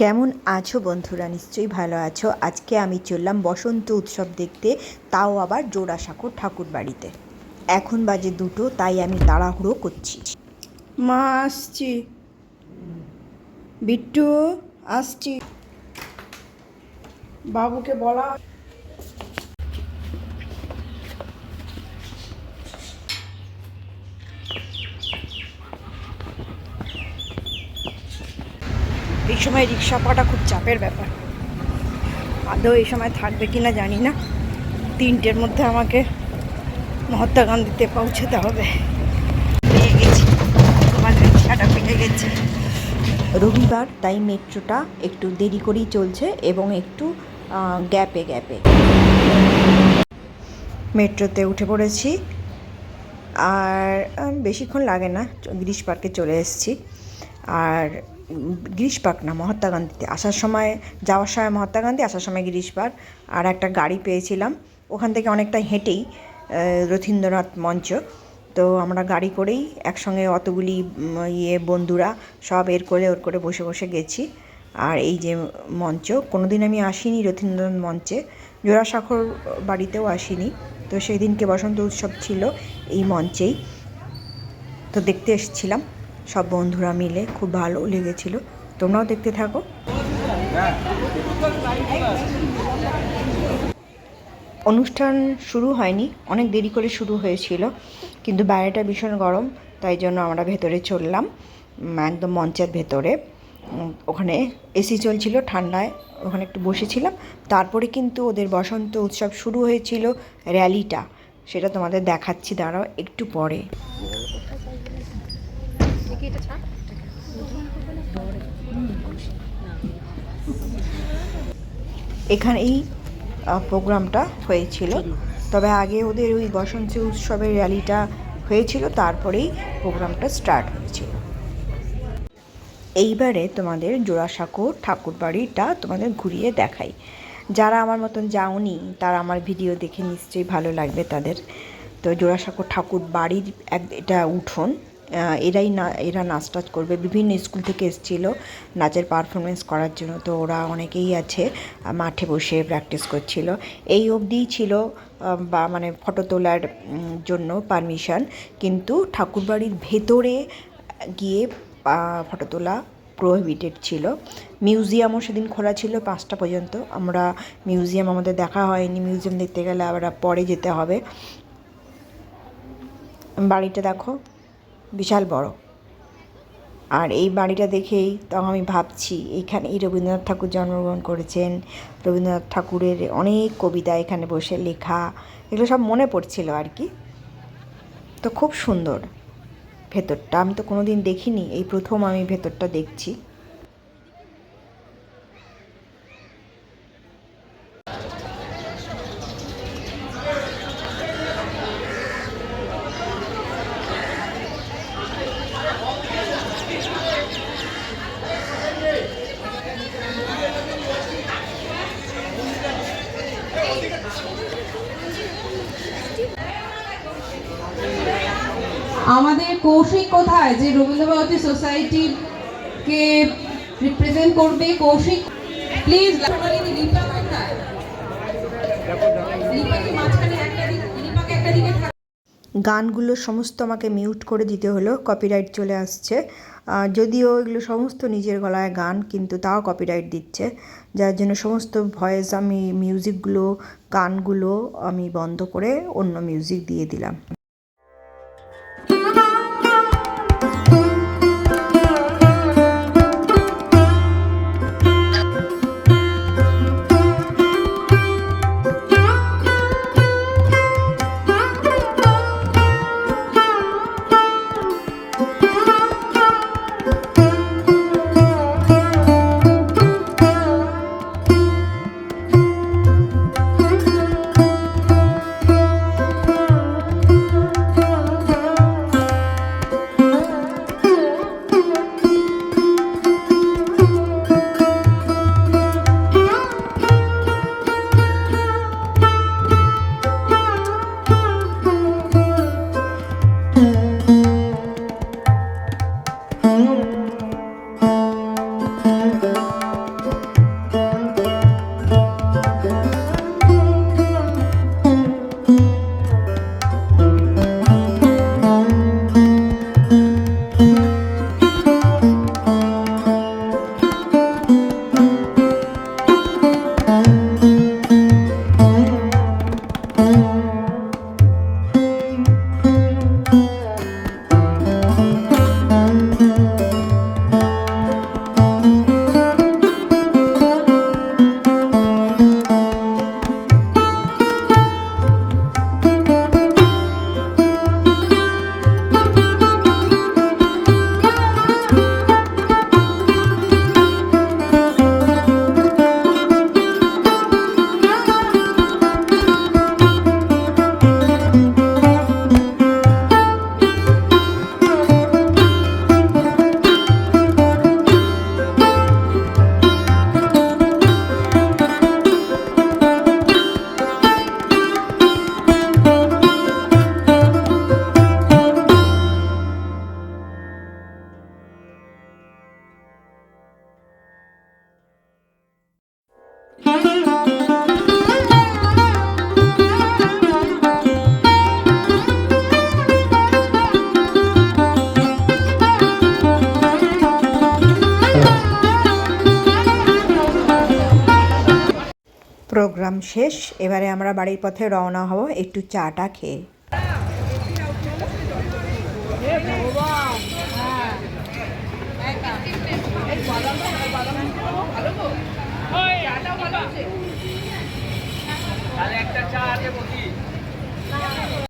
কেমন আছো বন্ধুরা? নিশ্চয়ই ভালো আছো। আজকে আমি চললাম বসন্ত উৎসব দেখতে, তাও আবার জোড়াসাঁকোর ঠাকুর বাড়িতে এখন বাজে দুটো, তাই আমি তাড়াহুড়ো করছি। মা আসছি। বিট্টু, আসছি। বাবুকে বলা এই সময় রিক্সা পাওয়াটা খুব চাপের ব্যাপার। আদৌ এই সময় থাকবে কি না জানি না। তিনটের মধ্যে আমাকে মহাত্মা গান্ধীতে পৌঁছাতে হবে। পেয়ে গেছি। তোমার রিক্সাটা পেয়ে গেছি। রবিবার তাই মেট্রোটা একটু দেরি করেই চলছে এবং একটু গ্যাপে গ্যাপে। মেট্রোতে উঠে পড়েছি। আর বেশিক্ষণ লাগে না। গিরিশ পার্কে চলে এসেছি। আর গিরিশ পার্ক না, মহাত্মা গান্ধীতে। আসার সময়, যাওয়ার সময় মহাত্মা গান্ধী, আসার সময় গিরিশ পার্ক। আর একটা গাড়ি পেয়েছিলাম। ওখান থেকে অনেকটা হেঁটেই রথীন্দ্রনাথ মঞ্চ। তো আমরা গাড়ি করেই একসঙ্গে অতগুলি ইয়ে বন্ধুরা সব এর করে ওর করে বসে বসে গেছি। আর এই যে মঞ্চ কোনো দিন আমি আসিনি রথীন্দ্রনাথ মঞ্চে। জোড়াসাঁকোর বাড়িতেও আসিনি। তো সেই দিনকে বসন্ত উৎসব ছিল এই মঞ্চেই। তো দেখতে এসেছিলাম। সব বন্ধুরা মিলে খুব ভালো লেগেছিল। তোমরাও দেখতে থাকো। অনুষ্ঠান শুরু হয়নি, অনেক দেরি করে শুরু হয়েছিল, কিন্তু বাইরেটা ভীষণ গরম, তাই জন্য আমরা ভেতরে চললাম একদম মঞ্চের ভেতরে। ওখানে এসি চলছিল ঠান্ডায়, ওখানে একটু বসেছিলাম। তারপরে কিন্তু ওদের বসন্ত উৎসব শুরু হয়েছিল র্যালিটা সেটা তোমাদের দেখাচ্ছি, দাঁড়াও, একটু পরে। এখানেই আহ, প্রোগ্রামটা হয়েছিল। তবে আগে ওদের ওই বসন্ত উৎসবের র্যালিটা হয়েছিল তারপরেই প্রোগ্রামটা স্টার্ট হয়েছিল। এইবারে তোমাদের জোড়াসাঁকো ঠাকুর বাড়িটা তোমাদের ঘুরিয়ে দেখাই। যারা আমার মতন যাওনি তারা আমার ভিডিও দেখে নিশ্চয়ই ভালো লাগবে তাদের। তো জোড়াসাঁকো ঠাকুর বাড়ির এক এটা উঠোন। এরাই না, এরা নাচ টাচ করবে। বিভিন্ন স্কুল থেকে এসেছিল নাচের পারফরমেন্স করার জন্য। তো ওরা অনেকেই আছে মাঠে বসে প্র্যাকটিস করছিল। এই অবধিই ছিল বা মানে ফটো তোলার জন্য পারমিশন কিন্তু ঠাকুরবাড়ির ভেতরে গিয়ে ফটো তোলা প্রোহিবিটেড ছিল। মিউজিয়ামও সেদিন খোলা ছিল পাঁচটা পর্যন্ত। আমরা মিউজিয়াম আমাদের দেখা হয়নি। মিউজিয়াম দেখতে গেলে আবার পরে যেতে হবে। বাড়িটা দেখো। বিশাল বড়। আর এই বাড়িটা দেখেই তখন আমি ভাবছি এইখানেই রবীন্দ্রনাথ ঠাকুর জন্মগ্রহণ করেছেন। রবীন্দ্রনাথ ঠাকুরের অনেক কবিতা এখানে বসে লেখা, এগুলো সব মনে পড়ছিল আর কি। তো খুব সুন্দর ভেতরটা। আমি তো কোনো দিন দেখিনি, এই প্রথম আমি ভেতরটা দেখছি। আমাদের কৌশিক কোথায়? যে রবীন্দ্রভারতী সোসাইটিকে রিপ্রেজেন্ট করবে কৌশিক? প্লিজ গানগুলো সমস্ত আমাকে মিউট করে দিতে হলো কপিরাইট চলে আসছে। যদিও এগুলো সমস্ত নিজের গলায় গান, কিন্তু তাও কপিরাইট দিচ্ছে। যার জন্য সমস্ত ভয়েস আমি মিউজিকগুলো গানগুলো আমি বন্ধ করে অন্য মিউজিক দিয়ে দিলাম। প্রোগ্রাম শেষ এবারে আমরা বাড়ির পথে রওনা হব একটু চাটা খেয়ে। তাহলে একটা চা আছে